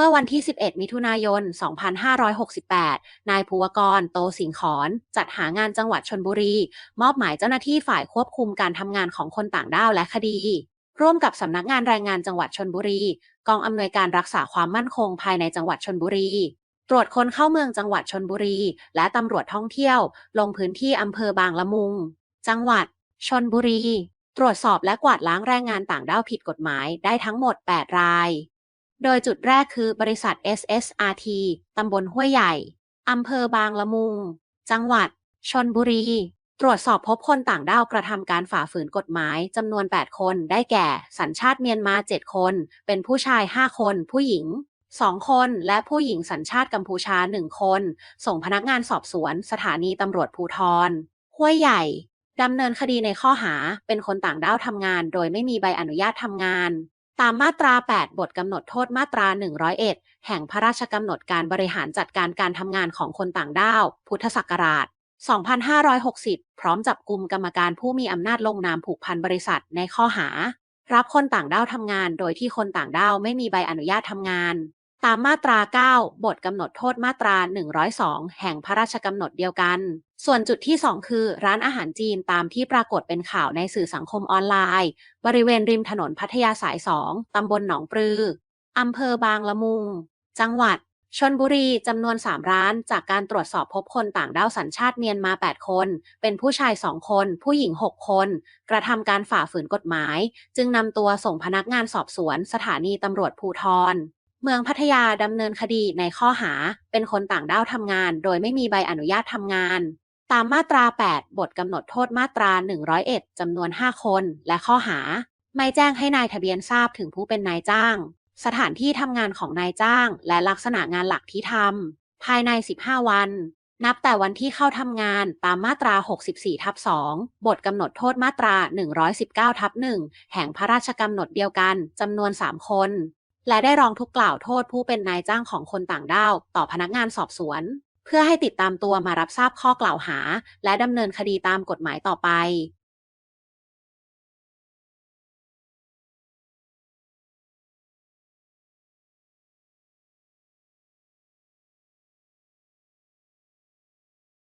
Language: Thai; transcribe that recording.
เมื่อวันที่ 11 มิถุนายน 2568 นายภูวกร โตสิงขอนจัดหางานจังหวัดชนบุรี มอบหมายเจ้าหน้าที่ฝ่ายควบคุมการทำงานของคนต่างด้าวและคดี ร่วมกับสำนักงานแรงงานจังหวัดชนบุรี กองอำนวยการรักษาความมั่นคงภายในจังหวัดชนบุรีตรวจคนเข้าเมืองจังหวัดชนบุรี และตำรวจท่องเที่ยว ลงพื้นที่อำเภอบางละมุง จังหวัดชนบุรี ตรวจสอบและกวาดล้างแรงงานต่างด้าวผิดกฎหมายได้ทั้งหมด 8 ราย โดยจุดแรกคือบริษัท SSRT ตำบลห้วยใหญ่ อำเภอบางละมุง จังหวัด ชนบุรี ตรวจสอบพบคนต่างด้าวกระทำการฝ่าฝืนกฎหมายจำนวน 8 คน ได้แก่ สัญชาติเมียนมา 7 คน เป็นผู้ชาย 5 คน ผู้หญิง 2 คน และผู้หญิงสัญชาติกัมพูชา 1 คน ส่งพนักงานสอบสวน สถานีตำรวจภูทร ห้วยใหญ่ดำเนินคดีในข้อหาเป็นคนต่างด้าวทำงาน โดยไม่มีใบอนุญาตทำงาน ตามมาตรา 8 บทกำหนดโทษมาตรา 101 แห่งพระราชกำหนดการบริหารจัดการการทำงานของคนต่างด้าว พุทธศักราช 2560 พร้อมจับกลุ่มกรรมการผู้มีอำนาจลงนามผูกพันบริษัทในข้อหา รับคนต่างด้าวทำงาน โดยที่คนต่างด้าวไม่มีใบอนุญาตทำงาน ตามมาตรา 9 บทกำหนดโทษมาตรา 102 แห่งพระราชกำหนดเดียวกัน ส่วนจุดที่ 2 คือ ร้านอาหารจีนตามที่ปรากฏเป็นข่าวในสื่อสังคมออนไลน์ บริเวณริมถนนพัทยาสาย 2 ตำบลหนองปลือ อำเภอบางละมุง จังหวัดชนบุรีจำนวน 3 ร้าน จากการตรวจสอบพบคนต่างด้าวสัญชาติเมียนมา 8 คน เป็นผู้ชาย 2 คน ผู้หญิง 6 คน กระทำการฝ่าฝืนกฎหมาย จึงนำตัวส่งพนักงานสอบสวน สถานีตำรวจภูทร เมืองพัทยาดำเนินคดีในข้อหาเป็นคนต่างด้าวทำงาน โดยไม่มีใบอนุญาตทำงาน ตามมาตรา 8 บทกำหนดโทษมาตรา 101จำนวน 5 คน และข้อหา ไม่แจ้งให้นายทะเบียนทราบถึงผู้เป็นนายจ้าง สถานที่ทำงานของนายจ้าง และลักษณะงานหลักที่ทำภายใน 15 วัน นับแต่วันที่เข้าทำงานตามมาตรา 64ทับ2บทกำหนดโทษมาตรา 119ทับ1แห่งพระราชกำหนดเดียวกันจำนวน 3 คน และได้ร้องทุกกล่าวโทษผู้เป็นนายจ้างของคนต่างด้าว ต่อพนักงานสอบสวน เพื่อให้ติดตามตัวมารับทราบข้อกล่าวหา และดำเนินคดีตามกฎหมายต่อไป